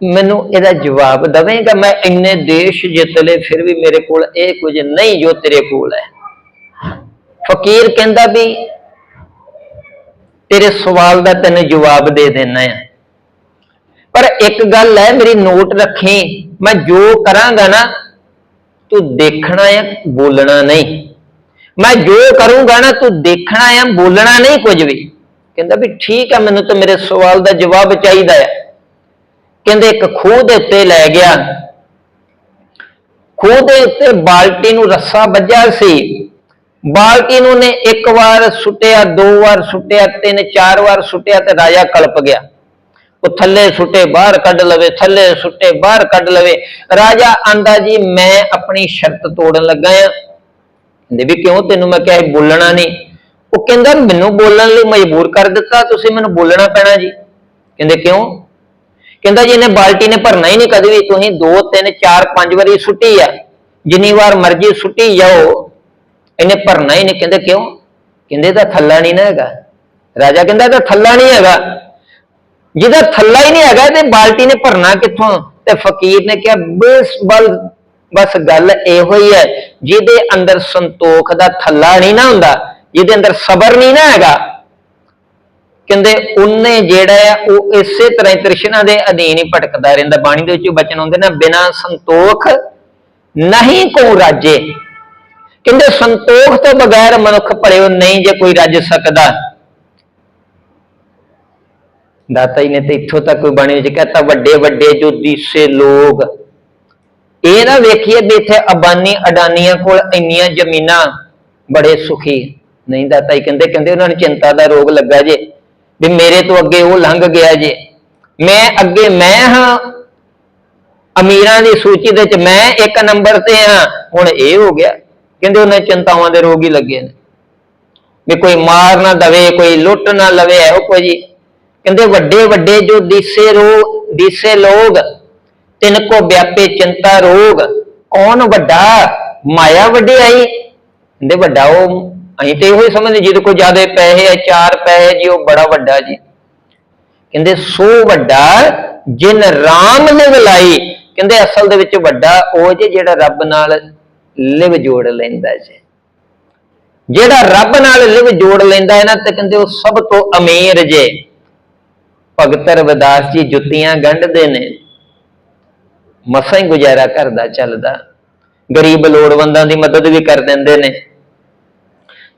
ਮੈਨੂੰ ਇਹਦਾ ਜਵਾਬ ਦਵੇਂਗਾ, ਮੈਂ ਇੰਨੇ ਦੇਸ਼ ਜਿੱਤ ਲਏ, ਫਿਰ ਵੀ ਮੇਰੇ ਕੋਲ ਇਹ ਕੁਝ ਨਹੀਂ ਜੋ ਤੇਰੇ ਕੋਲ ਹੈ। ਫਕੀਰ ਕਹਿੰਦਾ ਵੀ ਤੇਰੇ ਸਵਾਲ ਦਾ ਤੈਨੂੰ ਜਵਾਬ ਦੇ ਦੇਣਾ ਹੈ। ਪਰ ਇੱਕ ਗੱਲ ਹੈ, ਮੇਰੀ ਨੋਟ ਰੱਖੀ, ਮੈਂ ਜੋ ਕਰਾਂਗਾ ਨਾ, ਤੂੰ ਦੇਖਣਾ ਹੈ ਬੋਲਣਾ ਨਹੀਂ। ਮੈਂ ਜੋ ਕਰੂੰਗਾ ਨਾ, ਤੂੰ ਦੇਖਣਾ ਹੈ ਬੋਲਣਾ ਨਹੀਂ ਕੁਝ ਵੀ। ਕਹਿੰਦਾ ਵੀ ਠੀਕ ਹੈ, ਮੈਨੂੰ ਤਾਂ ਮੇਰੇ ਸਵਾਲ ਦਾ ਜਵਾਬ ਚਾਹੀਦਾ ਹੈ। ਕਹਿੰਦੇ ਇੱਕ ਖੂਹ ਦੇ ਉੱਤੇ ਲੈ ਗਿਆ। ਖੂਹ ਦੇ ਉੱਤੇ ਬਾਲਟੀ ਨੂੰ ਰੱਸਾ ਵੱਜਿਆ ਸੀ। ਬਾਲਟੀ ਨੂੰ ਨੇ ਇੱਕ ਵਾਰ ਸੁੱਟਿਆ, ਦੋ ਵਾਰ ਸੁੱਟਿਆ, ਤਿੰਨ, ਚਾਰ ਵਾਰ ਸੁੱਟਿਆ ਤੇ ਰਾਜਾ ਕਲਪ ਗਿਆ। ਉਹ ਥੱਲੇ ਸੁੱਟੇ, ਬਾਹਰ ਕੱਢ ਲਵੇ, ਥੱਲੇ ਸੁੱਟੇ, ਬਾਹਰ ਕੱਢ ਲਵੇ। ਰਾਜਾ ਆਂਦਾ ਜੀ, ਮੈਂ ਆਪਣੀ ਸ਼ਰਤ ਤੋੜਨ ਲੱਗਾ ਆ। ਕਹਿੰਦੇ ਵੀ ਕਿਉਂ ਤੈਨੂੰ ਮੈਂ ਕਿਹਾ ਬੋਲਣਾ ਨਹੀਂ? ਉਹ ਕਹਿੰਦਾ, ਮੈਨੂੰ ਬੋਲਣ ਲਈ ਮਜਬੂਰ ਕਰ ਦਿੱਤਾ, ਤੁਸੀਂ ਮੈਨੂੰ ਬੋਲਣਾ ਪੈਣਾ ਜੀ। ਕਹਿੰਦੇ ਕਿਉਂ? ਕਹਿੰਦਾ ਜੀ, ਇਹਨੇ ਬਾਲਟੀ ਨੇ ਭਰਨਾ ਹੀ ਨਹੀਂ ਕਦੇ ਵੀ, ਤੁਸੀਂ 2 3 4 5 ਵਾਰੀ ਸੁੱਟੀ ਆ। ਜਿੰਨੀ ਵਾਰ ਮਰਜ਼ੀ ਸੁੱਟੀ ਜਾਓ, ਇਹਨੇ ਭਰਨਾ ਹੀ ਨਹੀਂ। ਕਹਿੰਦੇ ਕਿਉਂ? ਕਹਿੰਦੇ ਤਾਂ ਥੱਲਾ ਨਹੀਂ ਨਾ ਹੈਗਾ। ਰਾਜਾ ਕਹਿੰਦਾ, ਇਹ ਤਾਂ ਥੱਲਾ ਨਹੀਂ ਹੈਗਾ। ਜਿਹਦਾ ਥੱਲਾ ਹੀ ਨਹੀਂ ਹੈਗਾ ਤੇ ਬਾਲਟੀ ਨੇ ਭਰਨਾ ਕਿੱਥੋਂ? ਤੇ ਫਕੀਰ ਨੇ ਕਿਹਾ, ਬਸ, ਬਲ, ਬਸ ਗੱਲ ਇਹੋ ਹੀ ਹੈ, ਜਿਹਦੇ ਅੰਦਰ ਸੰਤੋਖ ਦਾ ਥੱਲਾ ਨਹੀਂ ਨਾ ਹੁੰਦਾ, ਜਿਹਦੇ ਅੰਦਰ ਸਬਰ ਨਹੀਂ ਨਾ ਹੈਗਾ। ਕਹਿੰਦੇ, ਉਹਨੇ ਜਿਹੜਾ ਆ, ਉਹ ਇਸੇ ਤਰ੍ਹਾਂ ਹੀ ਤ੍ਰਿਸ਼ਨਾ ਦੇ ਅਧੀਨ ਹੀ ਭਟਕਦਾ ਰਹਿੰਦਾ। ਬਾਣੀ ਦੇ ਵਿੱਚ ਬਚਨ ਹੁੰਦੇ ਨਾ, ਬਿਨਾ ਸੰਤੋਖ ਨਹੀਂ ਕੋ ਰਾਜੇ। ਕਹਿੰਦੇ, ਸੰਤੋਖ ਤੋਂ ਬਗੈਰ ਮਨੁੱਖ ਭਲਿਓ ਨਹੀਂ ਜੇ ਕੋਈ ਰੱਜ ਸਕਦਾ। ਦਾਤਾ ਜੀ ਨੇ ਤੇ ਇੱਥੋਂ ਤੱਕ ਕੋਈ ਬਾਣੀ ਵਿੱਚ ਕਹਤਾ, ਵੱਡੇ ਵੱਡੇ ਜੋ ਦੀਸੇ ਲੋਕ। ਇਹ ਨਾ ਵੇਖੀਏ ਵੀ ਇੱਥੇ ਅਬਾਨੀ ਅਡਾਨੀਆਂ ਕੋਲ ਇੰਨੀਆਂ ਜ਼ਮੀਨਾਂ ਬੜੇ ਸੁਖੀ। ਨਹੀਂ ਦਾਤਾ ਜੀ ਕਹਿੰਦੇ ਕਹਿੰਦੇ ਉਹਨਾਂ ਨੂੰ ਚਿੰਤਾ ਦਾ ਰੋਗ ਲੱਗਾ ਜੇ, ਵੀ ਮੇਰੇ ਤੋਂ ਅੱਗੇ ਉਹ ਲੰਘ ਗਿਆ ਜੇ। ਮੈਂ ਅੱਗੇ ਮੈਂ ਹਾਂ। ਅਮੀਰਾਂ ਦੀ ਸੂਚੀ ਦੇ ਵਿੱਚ ਮੈਂ ਇੱਕ ਨੰਬਰ ਤੇ ਹਾਂ। ਹੁਣ ਇਹ ਹੋ ਗਿਆ। ਕਹਿੰਦੇ ਉਹਨਾਂ ਚਿੰਤਾਵਾਂ ਦੇ ਰੋਗ ਹੀ ਲੱਗੇ ਨੇ। ਵੀ ਕੋਈ ਮਾਰ ਨਾ ਦਵੇ, ਕੋਈ ਲੁੱਟ ਨਾ ਲਵੇ, ਇਹੋ ਕੋਈ ਜੀ ਕਹਿੰਦੇ ਵੱਡੇ ਵੱਡੇ ਜੋ ਦੀਸੇ ਰੋ ਦੀਸੇ ਲੋਗ, ਤਿਨ ਕੋ ਵਿਆਪੇ ਚਿੰਤਾ ਰੋਗ, ਕੌਣ ਵੱਡਾ? ਮਾਇਆ ਵਡਿਆਈ ਕਹਿੰਦੇ ਵੱਡਾ ਉਹ, ਅਸੀਂ ਤੇ ਇਹੋ ਹੀ ਸਮਝਦੇ, ਜਿਹਦੇ ਕੋਲ ਜ਼ਿਆਦਾ ਪੈਸੇ ਹੈ ਚਾਰ ਪੈਸੇ ਜੀ, ਉਹ ਬੜਾ ਵੱਡਾ ਜੀ। ਕਹਿੰਦੇ ਸੋ ਵੱਡਾ, ਜਿਨ ਰਾਮ ਨੇ ਮਿਲਾਈ ਕਹਿੰਦੇ ਅਸਲ ਦੇ ਵਿੱਚ ਵੱਡਾ ਉਹ ਜੇ ਜਿਹੜਾ ਰੱਬ ਨਾਲ ਲਿਵ ਜੋੜ ਲੈਂਦਾ ਜੇ। ਜਿਹੜਾ ਰੱਬ ਨਾਲ ਲਿਵ ਜੋੜ ਲੈਂਦਾ ਹੈ ਨਾ, ਤੇ ਕਹਿੰਦੇ ਉਹ ਸਭ ਤੋਂ ਅਮੀਰ ਜੇ। ਭਗਤ ਰਵਿਦਾਸ ਜੀ ਜੁੱਤੀਆਂ ਗੰਢਦੇ ਨੇ। ਮਸਾਂ ਹੀ ਗੁਜ਼ਾਰਾ ਕਰਦਾ ਚੱਲਦਾ। ਗਰੀਬ ਲੋੜਵੰਦਾਂ ਦੀ ਮਦਦ ਵੀ ਕਰ ਦਿੰਦੇ ਨੇ।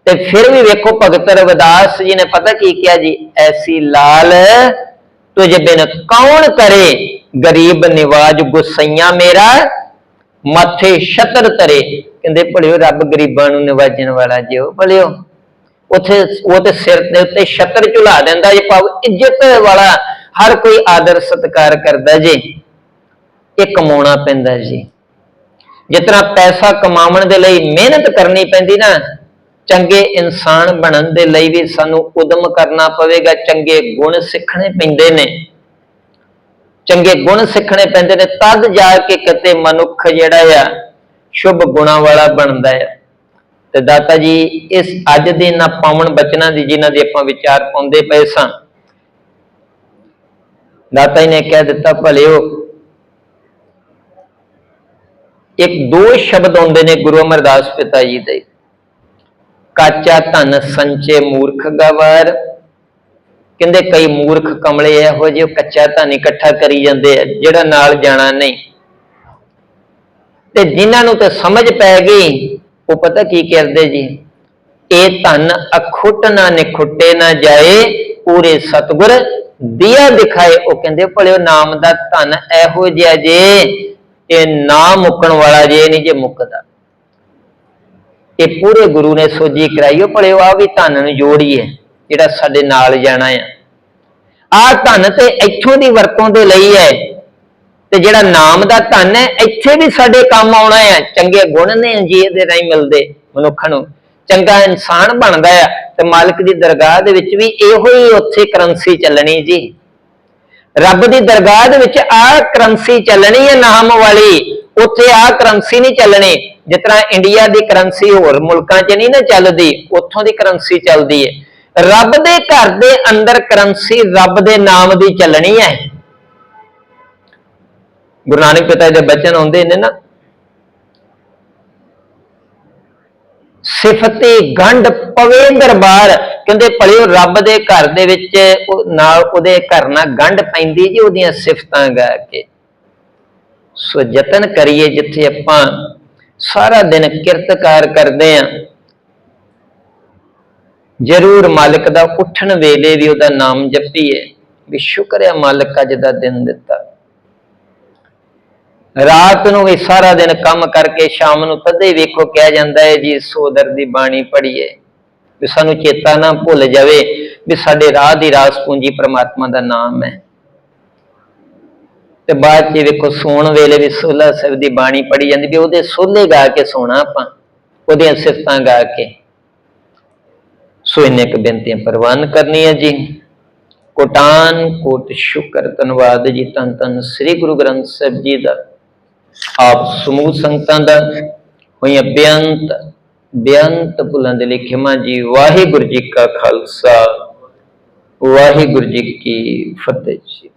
ਤੇ ਫਿਰ ਵੀ ਵੇਖੋ ਭਗਤ ਰਵਿਦਾਸ ਜੀ ਨੇ ਪਤਾ ਕੀ ਕਿਹਾ ਜੀ? ਐਸੀ ਲਾਲ ਤੁਝ ਬਿਨ ਕੌਣ ਕਰੇ? ਗਰੀਬ ਨਿਵਾਜ ਗੁਸਈਆਂ ਮੇਰਾ, ਮਾਥੇ ਛਤਰ ਤਰੇ। ਕਹਿੰਦੇ ਭਲਿਓ ਰੱਬ ਗਰੀਬਾਂ ਨੂੰ ਨਿਵਾਜਣ ਵਾਲਾ ਜਿਓ ਭਲਿਓ। ਉੱਥੇ, ਉਹ ਤੇ ਸਿਰ ਦੇ ਉੱਤੇ ਛਤਰ ਝੁਲਾ ਦਿੰਦਾ ਜੇ ਭਾਵ ਇੱਜ਼ਤ ਵਾਲਾ ਹਰ ਕੋਈ ਆਦਰ ਸਤਿਕਾਰ ਕਰਦਾ ਜੀ, ਇਹ ਕਮਾਉਣਾ ਪੈਂਦਾ ਜੀ। ਜਿਤਨਾ ਪੈਸਾ ਕਮਾਉਣ ਦੇ ਲਈ ਮਿਹਨਤ ਕਰਨੀ ਪੈਂਦੀ ਨਾ, ਚੰਗੇ ਇਨਸਾਨ ਬਣਨ ਦੇ ਲਈ ਵੀ ਸਾਨੂੰ ਉਦਮ ਕਰਨਾ ਪਵੇਗਾ, ਚੰਗੇ ਗੁਣ ਸਿੱਖਣੇ ਪੈਂਦੇ ਨੇ। ਚੰਗੇ ਗੁਣ ਸਿੱਖਣੇ ਪੈਂਦੇ ਨੇ, ਤਦ ਜਾ ਕੇ ਕਿਤੇ ਮਨੁੱਖ ਜਿਹੜਾ ਆ, ਸ਼ੁਭ ਗੁਣਾਂ ਵਾਲਾ ਬਣਦਾ ਆ। ਤੇ ਦਾਤਾ ਜੀ, ਇਸ ਅੱਜ ਦੇ ਇਹਨਾਂ ਪਾਵਨ ਬਚਨਾਂ ਦੀ ਜਿਨ੍ਹਾਂ ਦੇ ਆਪਾਂ ਵਿਚਾਰ ਪਾਉਂਦੇ ਪਏ ਸਾਂ, ਦਾਤਾ ਜੀ ਨੇ ਕਹਿ ਦਿੱਤਾ, ਭਲਿਓ, ਇੱਕ ਦੋ ਸ਼ਬਦ ਆਉਂਦੇ ਨੇ ਗੁਰੂ ਅਮਰਦਾਸ ਪਿਤਾ ਜੀ ਦੇ। ਕਾਚਾ ਧਨ ਸੰਚੇ ਮੂਰਖ ਗਵਰ। ਕਹਿੰਦੇ ਕਈ ਮੂਰਖ ਕਮਲੇ ਇਹੋ ਜਿਹੇ ਕੱਚਾ ਧਨ ਇਕੱਠਾ ਕਰੀ ਜਾਂਦੇ ਆ, ਜਿਹੜਾ ਨਾਲ ਜਾਣਾ ਨਹੀਂ। ਤੇ ਜਿਨ੍ਹਾਂ ਨੂੰ ਤੇ ਸਮਝ ਪੈ ਗਈ ਉਹ ਪਤਾ ਕੀ ਕਰਦੇ ਜੀ? ਇਹ ਧਨ ਅਖੁੱਟ ਨਾ ਨਿਖੁੱਟੇ ਨਾ ਜਾਏ, ਪੂਰੇ ਸਤਗੁਰ ਦਿਆ ਦਿਖਾਏ। ਉਹ ਕਹਿੰਦੇ, ਭਲਿਓ ਨਾਮ ਦਾ ਧਨ ਇਹੋ ਜਿਹਾ ਜੇ, ਇਹ ਨਾ ਮੁੱਕਣ ਵਾਲਾ ਜੇ ਨਹੀਂ ਜੇ ਮੁੱਕਦਾ। ਇਹ ਪੂਰੇ ਗੁਰੂ ਨੇ ਸੋਜੀ ਕਰਾਈ। ਉਹ ਭਲਿਓ ਆ ਵੀ ਧਨ ਨੂੰ ਜੋੜੀਏ ਜਿਹੜਾ ਸਾਡੇ ਨਾਲ ਜਾਣਾ ਆ। ਆ ਧਨ ਤੇ ਇੱਥੋਂ ਦੀ ਵਰਤੋਂ ਦੇ ਲਈ ਹੈ। ਤੇ ਜਿਹੜਾ ਨਾਮ ਦਾ ਧਨ ਹੈ, ਇੱਥੇ ਵੀ ਸਾਡੇ ਕੰਮ ਆਉਣਾ ਹੈ। ਚੰਗੇ ਗੁਣ ਨੇ ਜੀ ਇਹਦੇ ਰਾਹੀਂ ਮਿਲਦੇ ਮਨੁੱਖ ਨੂੰ। ਚੰਗਾ ਇਨਸਾਨ ਬਣਦਾ ਹੈ ਤੇ ਮਾਲਕ ਦੀ ਦਰਗਾਹ ਦੇ ਵਿੱਚ ਵੀ ਇਹੋ ਹੀ ਉੱਥੇ ਕਰੰਸੀ ਚੱਲਣੀ ਜੀ। ਰੱਬ ਦੀ ਦਰਗਾਹ ਦੇ ਵਿੱਚ ਆਹ ਕਰੰਸੀ ਚੱਲਣੀ ਹੈ ਨਾਮ ਵਾਲੀ। ਉੱਥੇ ਆਹ ਕਰੰਸੀ ਨਹੀਂ ਚੱਲਣੀ। ਜਿਸ ਤਰ੍ਹਾਂ ਇੰਡੀਆ ਦੀ ਕਰੰਸੀ ਹੋਰ ਮੁਲਕਾਂ 'ਚ ਨਹੀਂ ਨਾ ਚੱਲਦੀ, ਉੱਥੋਂ ਦੀ ਕਰੰਸੀ ਚੱਲਦੀ ਹੈ। ਰੱਬ ਦੇ ਘਰ ਦੇ ਅੰਦਰ ਕਰੰਸੀ ਰੱਬ ਦੇ ਨਾਮ ਦੀ ਚੱਲਣੀ ਹੈ। ਗੁਰੂ ਨਾਨਕ ਪਿਤਾ ਜੀ ਦੇ ਬਚਨ ਆਉਂਦੇ ਨੇ ਨਾ। ਸਿਫਤੀ ਗੰਢ ਪਵੇ ਦਰਬਾਰ। ਕਹਿੰਦੇ ਭਲਿਓ ਰੱਬ ਦੇ ਘਰ ਦੇ ਵਿੱਚ ਨਾਲ ਉਹਦੇ ਘਰ ਨਾਲ ਗੰਢ ਪੈਂਦੀ ਜੀ, ਉਹਦੀਆਂ ਸਿਫਤਾਂ ਗਾ ਕੇ। ਸੋ ਯਤਨ ਕਰੀਏ ਜਿੱਥੇ ਆਪਾਂ ਸਾਰਾ ਦਿਨ ਕਿਰਤਕਾਰ ਕਰਦੇ ਆਂ। ਜਰੂਰ ਮਾਲਕ ਦਾ ਉੱਠਣ ਵੇਲੇ ਵੀ ਉਹਦਾ ਨਾਮ ਜਪੀਏ। ਵੀ ਸ਼ੁਕਰ ਹੈ ਮਾਲਕ ਅੱਜ ਦਾ ਦਿਨ ਦਿੱਤਾ। ਰਾਤ ਨੂੰ ਵੀ ਸਾਰਾ ਦਿਨ ਕੰਮ ਕਰਕੇ ਸ਼ਾਮ ਨੂੰ ਤਦੇ ਵੇਖੋ ਕਿਹਾ ਜਾਂਦਾ ਹੈ ਜੀ, ਸੋਦਰ ਦੀ ਬਾਣੀ ਪੜ੍ਹੀਏ। ਵੀ ਸਾਨੂੰ ਚੇਤਾ ਨਾ ਭੁੱਲ ਜਾਵੇ ਵੀ ਸਾਡੇ ਰਾਹ ਦੀ ਰਾਸ ਪੂੰਜੀ ਪ੍ਰਮਾਤਮਾ ਦਾ ਨਾਮ ਹੈ। ਤੇ ਬਾਅਦ ਚ ਵੇਖੋ ਸੌਣ ਵੇਲੇ ਵੀ ਸੋਲਾ ਸਾਹਿਬ ਦੀ ਬਾਣੀ ਪੜ੍ਹੀ ਜਾਂਦੀ ਵੀ ਉਹਦੇ ਸੋਲੇ ਗਾ ਕੇ ਸੋਣਾ ਆਪਾਂ, ਉਹਦੀਆਂ ਸਿਫਤਾਂ ਗਾ ਕੇ। ਸੋ ਇਹਨੇ ਇੱਕ ਬੇਨਤੀਆਂ ਪ੍ਰਵਾਨ ਕਰਨੀ ਹੈ ਜੀ। ਕੋਟਾਨ ਕੋਟ ਸ਼ੁਕਰ ਧੰਨਵਾਦ ਜੀ ਤਨ ਤਨ ਸ੍ਰੀ ਗੁਰੂ ਗ੍ਰੰਥ ਸਾਹਿਬ ਜੀ ਦਾ। ਆਪ ਸਮੂਹ ਸੰਗਤਾਂ ਦਾ ਹੋਈਆਂ ਬੇਅੰਤ ਬੇਅੰਤ ਭੁੱਲਾਂ ਦੇ ਲਈ ਖਿਮਾ ਜੀ, ਵਾਹਿਗੁਰੂ ਜੀ ਕਾ ਖਾਲਸਾ, ਵਾਹਿਗੁਰੂ ਜੀ ਕੀ ਫਤਿਹ ਜੀ।